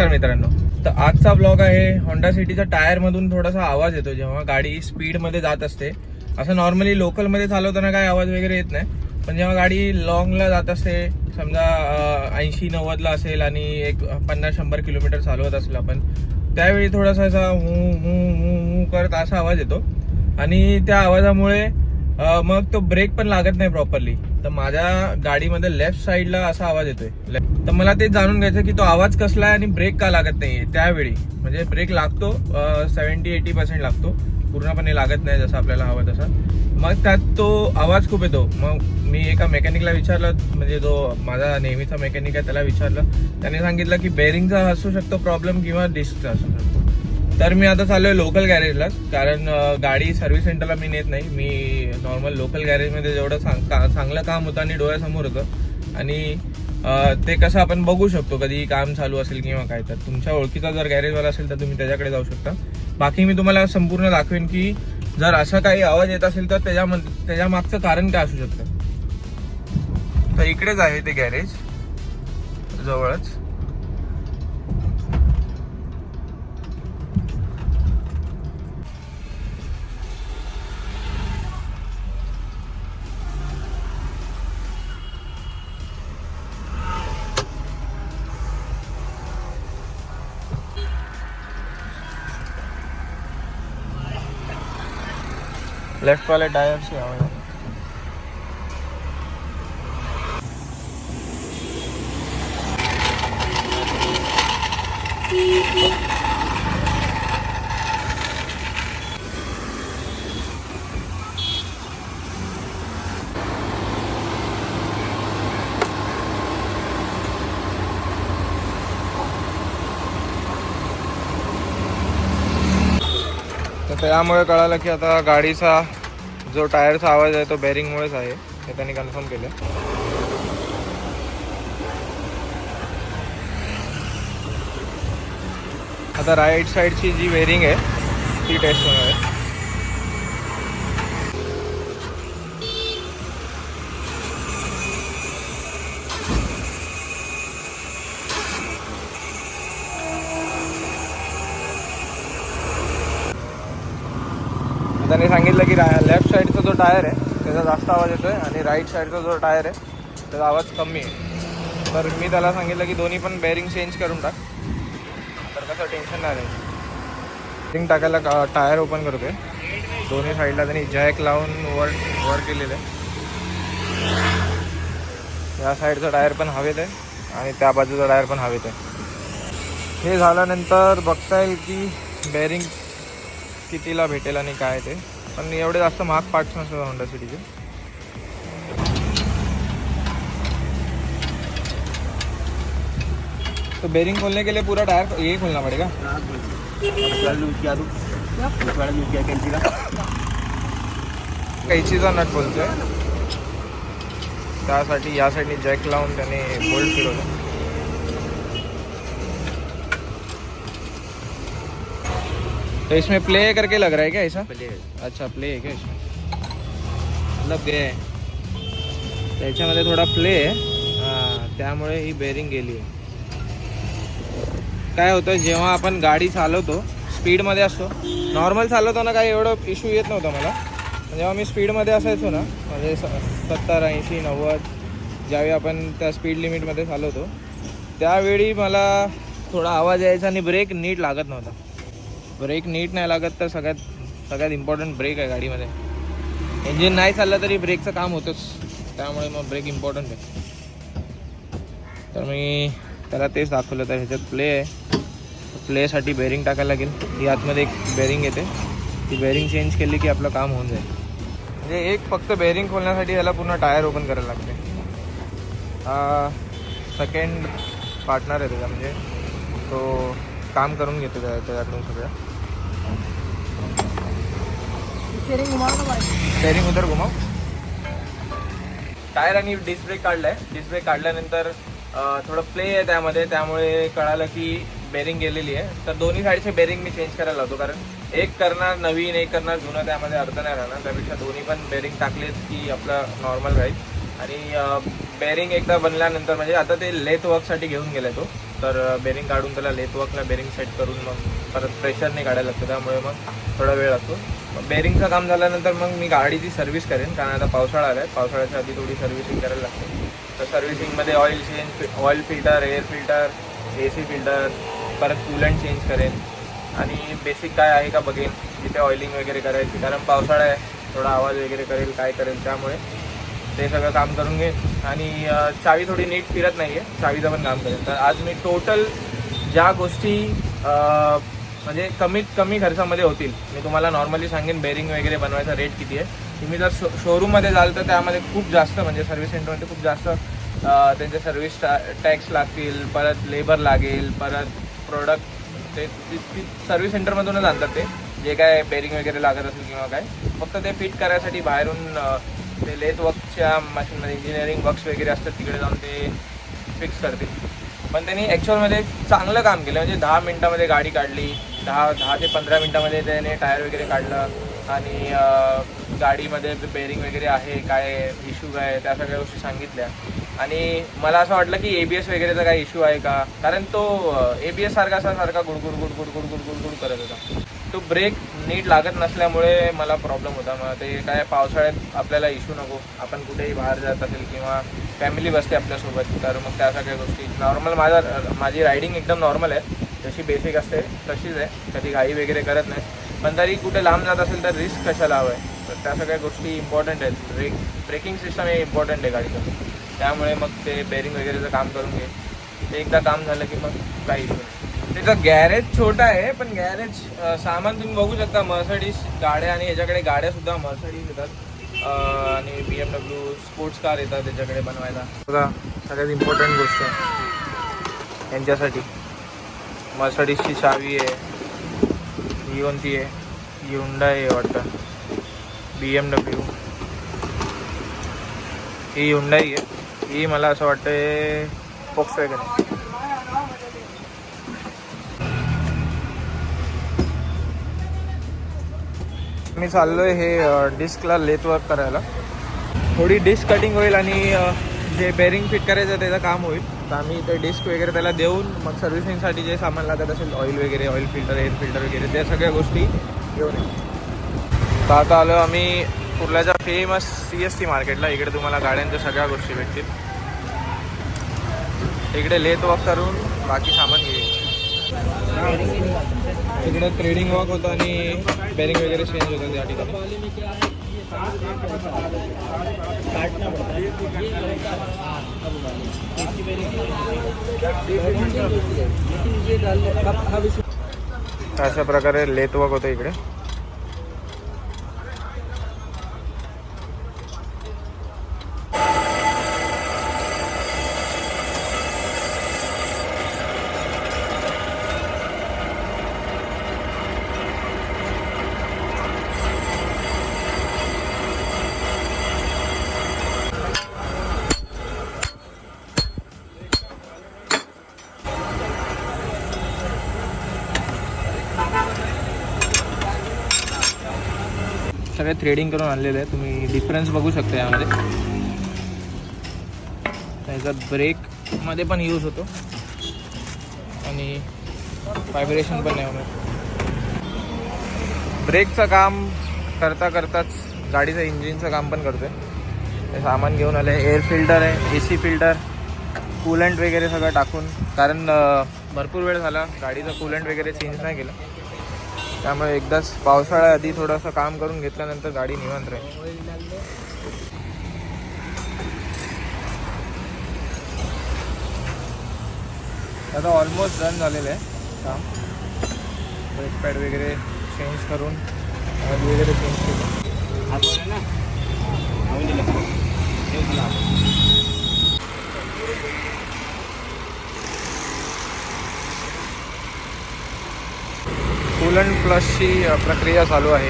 नमस्कार मित्रांनो. तर आजचा ब्लॉग आहे होंडा सिटीचा टायर मधून थोडासा आवाज येतो जेव्हा गाडी स्पीडमध्ये जात असते. असं नॉर्मली लोकलमध्ये चालवताना काय आवाज वगैरे येत नाही. पण जेव्हा गाडी लॉंगला जात असते समजा ऐंशी नव्वदला असेल आणि एक पन्नास शंभर किलोमीटर चालवत असेल आपण त्यावेळी थोडासा असा हू हू हू हू करत असा आवाज येतो. आणि त्या आवाजामुळे मग तो ब्रेक पण लागत नाही प्रॉपरली तर माझ्या गाडीमध्ये लेफ्ट साईडला असा आवाज येतोय. तर मला ते जाणून घ्यायचं की तो आवाज कसला आहे आणि ब्रेक का लागत नाहीये. त्यावेळी. म्हणजे ब्रेक लागतो सेव्हन्टी एटी पर्सेंट लागतो. पूर्णपणे लागत नाही जसं आपल्याला हवं तसा. मग त्यात तो आवाज खूप येतो. मग मी एका मेकॅनिकला विचारलं म्हणजे जो माझा नेहमीचा मेकॅनिक आहे त्याला विचारलं. त्याने सांगितलं की बेरिंगचा असू शकतो प्रॉब्लेम किंवा डिस्कचा असू शकतो. तर मी आता चाललोय लोकल गॅरेजलाच कारण गाडी सर्व्हिस सेंटरला मी नेत नाही. मी नॉर्मल लोकल गॅरेजमध्ये जेवढं सांग का- चांगलं काम होतं आणि डोळ्यासमोर होतं. आणि ते कसं आपण बघू शकतो कधी काम चालू असेल किंवा काय तर तुमच्या ओळखीचा जर गॅरेजवाला असेल तर तुम्ही त्याच्याकडे जाऊ शकता. बाकी मी तुम्हाला संपूर्ण दाखवेन की जर असा काही आवाज येत असेल तर त्याच्या त्याच्या मागचं कारण काय असू शकतं. तर इकडेच आहे ते गॅरेज जवळच. लेफ्ट वाले टायर से आवाज त्यामुळे कळालं की आता गाडीचा जो टायरचा आवाज आहे तो बेरिंगमुळेच आहे हे त्यांनी कन्फर्म केलं. आता राईट साईडची जी वेरिंग आहे ती टेस्ट होणार आहे त्यांनी सांगितलं की लेफ्ट साईडचा जो टायर आहे त्याचा जास्त आवाज येतो आहे आणि राईट साईडचा जो टायर आहे त्याचा आवाज कमी आहे. तर मी त्याला सांगितलं की दोन्ही पण बेअरिंग चेंज करून टाक. तर कसं टेन्शन नाही राहील बेरिंग टाकायला का टायर ओपन करतोय. दोन्ही साईडला त्यांनी जॅक लावून वर वर केलेलं आहे. या साईडचा टायर पण हवेत आहे आणि त्या बाजूचा टायर पण हवेत आहे. हे झाल्यानंतर बघता येईल की बेअरिंग कितीला भेटेल आणि काय ते. पण एवढे जास्त महाग पार्ट्स नसतात होंडा सिटीचे तो बेरिंग खोलने के लिए पूरा टायर यही खोलना पड़ेगा. कैचीचा नट बोलतोय त्यासाठी या साईडने जॅक लावून त्याने बोल्ट फिरवलं. तो इसमें प्ले करके लग रहा है क्या ऐसा? अच्छा प्ले आहे का इसमें? मतलब गे त्याच्यामध्ये थोडा प्ले आहे. हां त्यामुळे ही बेरिंग गेली आहे. काय होतं जेव्हा आपण गाडी चालवतो स्पीडमध्ये असतो. नॉर्मल चालवताना काही एवढं इश्यू येत नव्हता मला. जेव्हा मी स्पीडमध्ये असायचो ना म्हणजे स- सत्तर ऐंशी नव्वद ज्यावेळी आपण त्या स्पीड लिमिटमध्ये चालवतो त्यावेळी मला थोडा आवाज यायचा आणि ब्रेक नीट लागत नव्हता. ब्रेक नीट नाही लागत तर सगळ्यात सगळ्यात इम्पॉर्टंट ब्रेक आहे गाडीमध्ये. इंजिन नाही चाललं तरी ब्रेकचं काम होतंच. त्यामुळे मग ब्रेक इम्पॉर्टंट आहे. तर मी त्याला तेच दाखवलं तर ह्याच्यात प्ले आहे. प्लेसाठी बेरिंग टाकायला लागेल. ही आतमध्ये एक बेरिंग येते. ती बेरिंग चेंज केली की आपलं काम होऊन जाईल. म्हणजे एक फक्त बेरिंग खोलण्यासाठी ह्याला पूर्ण टायर ओपन करायला लागते. हा सेकंड पार्टनर आहे त्याचा म्हणजे तो काम करून घेतो त्या त्याच्याकडून सगळं. स्टेरिंग उधर घुमाव. टायर आणि डिस्क ब्रेक काढलाय. डिस्क ब्रेक काढल्यानंतर थोडं प्ले आहे त्यामध्ये. त्यामुळे कळालं की बेरिंग गेलेली आहे. तर दोन्ही साईडचे बेरिंग मी चेंज करायला लावतो. कारण एक करणार नवीन एक करणार जुनं त्यामध्ये अर्थ नाही राहणार. त्यापेक्षा दोन्ही पण बेरिंग टाकलेत की आपलं नॉर्मल राहील. आणि बेरिंग एकदा बनल्यानंतर म्हणजे आता ते लेथ वर्कसाठी घेऊन गेलाय तो. तर बेरिंग काढून त्याला लेथ वर्कला बेरिंग सेट करून मग परत प्रेशरने काढायला लागतं. त्यामुळे मग थोडा वेळ लागतो. मग बेरिंगचं काम झाल्यानंतर मग मी गाडीची सर्व्हिस करेन. कारण आता पावसाळा आला आहे पावसाळ्याच्या आधी थोडी सर्व्हिसिंग करायला लागते. तर सर्व्हिसिंगमध्ये oil change oil filter air filter A C filter परत कूलंट चेंज करेन. आणि बेसिक काय आहे का बघेन. तिथे ऑइलिंग वगैरे करायची. कारण पावसाळा आहे. थोडा आवाज वगैरे करेल काय करेल त्यामुळे ते सगळं काम करून घेईन आणि चावी थोडी नीट फिरत नाही आहे चावीचं पण काम करेन. तर आज मी टोटल ज्या गोष्टी म्हणजे कमीत कमी खर्चामध्ये होतील मी तुम्हाला नॉर्मली सांगेन बेरिंग वगैरे बनवायचा रेट किती आहे. तुम्ही जर शो शोरूममध्ये जाल तर त्यामध्ये खूप जास्त म्हणजे सर्व्हिस सेंटरमध्ये खूप जास्त त्यांचे सर्व्हिस टॅक्स लागतील परत लेबर लागेल परत प्रोडक्ट ते सर्व्हिस सेंटरमधूनच आणतात ते. जे काय बेरिंग वगैरे लागत असेल किंवा काय फक्त ते फिट करायसाठी बाहेरून ते लेथ वर्कच्या मशीनमध्ये इंजिनिअरिंग वर्क्स वगैरे असतात तिकडे जाऊन ते फिक्स करतील. पण त्यांनी ॲक्च्युअलमध्ये चांगलं काम केलं. म्हणजे दहा मिनटामध्ये गाडी काढली दहा दहा ते पंधरा मिनटामध्ये त्याने टायर वगैरे काढलं आणि गाडीमध्ये बेरिंग वगैरे आहे काय इश्यू काय त्या सगळ्या गोष्टी सांगितल्या. आणि मला असं वाटलं की ए बी एस वगैरेचा काय इश्यू आहे का? कारण तो ए बी एस सारखा असा सारखा गुडगुड गुडगुड गुडगुड गुडगुड करत होता. तो ब्रेक नीट लागत नसल्यामुळे मला प्रॉब्लेम होता. मग ते काय पावसाळ्यात आपल्याला इश्यू नको. आपण कुठेही बाहेर जात असेल किंवा फॅमिली बसते आपल्यासोबत तर मग त्या सगळ्या गोष्टी. नॉर्मल माझा माझी रायडिंग एकदम नॉर्मल आहे. जशी बेसिक असते तशीच आहे. कधी घाई वगैरे करत नाही. पण तरी कुठे लांब जात असेल तर रिस्क कशाला हवं आहे तर त्या सगळ्या गोष्टी इम्पॉर्टंट आहेत. ब्रेक ब्रेकिंग सिस्टम हे इम्पॉर्टंट आहे गाडीचं. त्यामुळे मग ते बेरिंग वगैरेचं काम करून घे. ते एकदा काम झालं की मग काही इश्यू नाही. तिथं गॅरेज छोटा आहे पण गॅरेज सामान तुम्ही बघू शकता. मर्सडीज गाड्या आणि याच्याकडे गाड्या सुद्धा मर्सडीज येतात. आणि B M W sports car येतात त्याच्याकडे बनवायला. बघा सगळ्यात इम्पॉर्टंट गोष्ट. यांच्यासाठी. मर्सडीजची चावी आहे. ही कोणती आहे. युंडा आहे वाटतं. बी एम डब्ल्यू ही हुंडाई आहे. ही मला असं वाटतं फोक्स वॅगन मी मी चाललोय हे डिस्कला लेथ वर्क करायला. थोडी डिस्क कटिंग होईल आणि जे बेरिंग फिट करायचं त्याचं काम होईल. तर आम्ही ते डिस्क वगैरे त्याला देऊन मग सर्व्हिसिंगसाठी जे सामान लागत असेल ऑइल वगैरे ऑइल फिल्टर एअर फिल्टर वगैरे त्या सगळ्या गोष्टी घेऊन येऊ. तर आता आलो आम्ही कुर्ल्याच्या फेमस सी एस टी मार्केटला इकडे तुम्हाला गाड्यांच्या सगळ्या गोष्टी भेटतील. इकडे लेथ वॉक करून बाकी सामान घेईल इकडे ट्रेडिंग वॉक होतं आणि बेरिंग वगैरे चेंज होतं त्या ठिकाणी. अशा प्रकारे लेत वॉक होतं इकडे. सगळे थ्रेडिंग करून आणलेले आहे तुम्ही डिफरन्स बघू शकता यामध्ये. त्याचा ब्रेकमध्ये पण यूज होतो. आणि व्हायब्रेशन पण नाही होणार ब्रेकचं काम करता करताच गाडीचं इंजिनचं काम पण करतोय. ते सामान घेऊन आले. एअर फिल्टर आहे ए सी फिल्टर कूलंट वगैरे सगळं टाकून. कारण भरपूर वेळ झाला. गाडीचं कूलंट वगैरे चेंज नाही केलं. त्यामुळे एकदाच पावसाळ्याआधी थोडंसं काम करून घेतल्यानंतर गाडी निवांत राहील. आता ऑलमोस्ट रन झालेलं आहे काम. ब्रेक पॅड वगैरे चेंज करून ऑइल वगैरे चेंज केलं. कूलंट फ्लशची प्रक्रिया चालू आहे.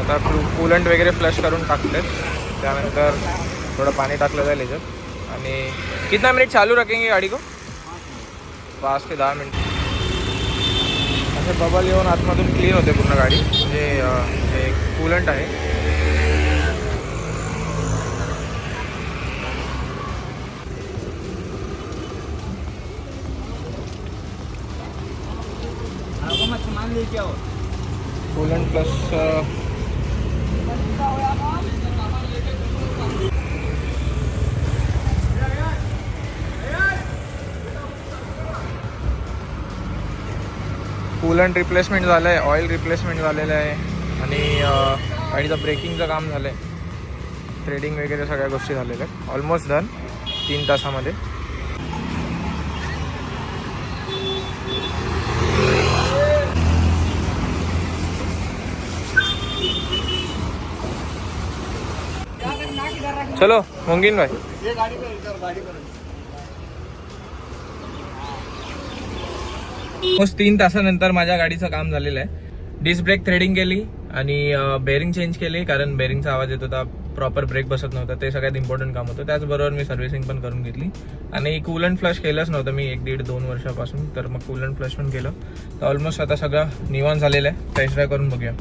आता कूलंट वगैरे फ्लश करून टाकले त्यानंतर थोडं पाणी टाकलं जाईल याच्यात. आणि कितना मिनिट चालू रखेंगे गाडी को? पाच ते दहा मिनिट असे बबल येऊन आतमधून क्लीन होते पूर्ण गाडी. म्हणजे हे कूलंट आहे. कूलंट प्लस कूलंट रिप्लेसमेंट झालं आहे ऑइल रिप्लेसमेंट झालेलं आहे. आणि अं, गाडीचं ब्रेकिंगचं काम झालं आहे थ्रेडिंग वगैरे सगळ्या गोष्टी झालेल्या आहेत. ऑलमोस्ट डन तीन तासामध्ये. चलो मुंगीन भाई। ऑलमोस्ट तीन तासानंतर माझ्या गाडीचं काम झालेलं आहे. डिस्क ब्रेक थ्रेडिंग केली आणि बेरिंग चेंज केली कारण बेरिंगचा आवाज येत होता प्रॉपर ब्रेक बसत नव्हता ते सगळ्यात इम्पॉर्टंट काम होतं. त्याचबरोबर मी सर्व्हिसिंग पण करून घेतली. आणि कूलंट फ्लश केलंच नव्हतं मी एक दीड दोन वर्षापासून तर मग कूलंट फ्लश पण केलं. तर ऑलमोस्ट आता सगळं निवान झालेलं आहे. टेस्ट ड्राय करून बघूया.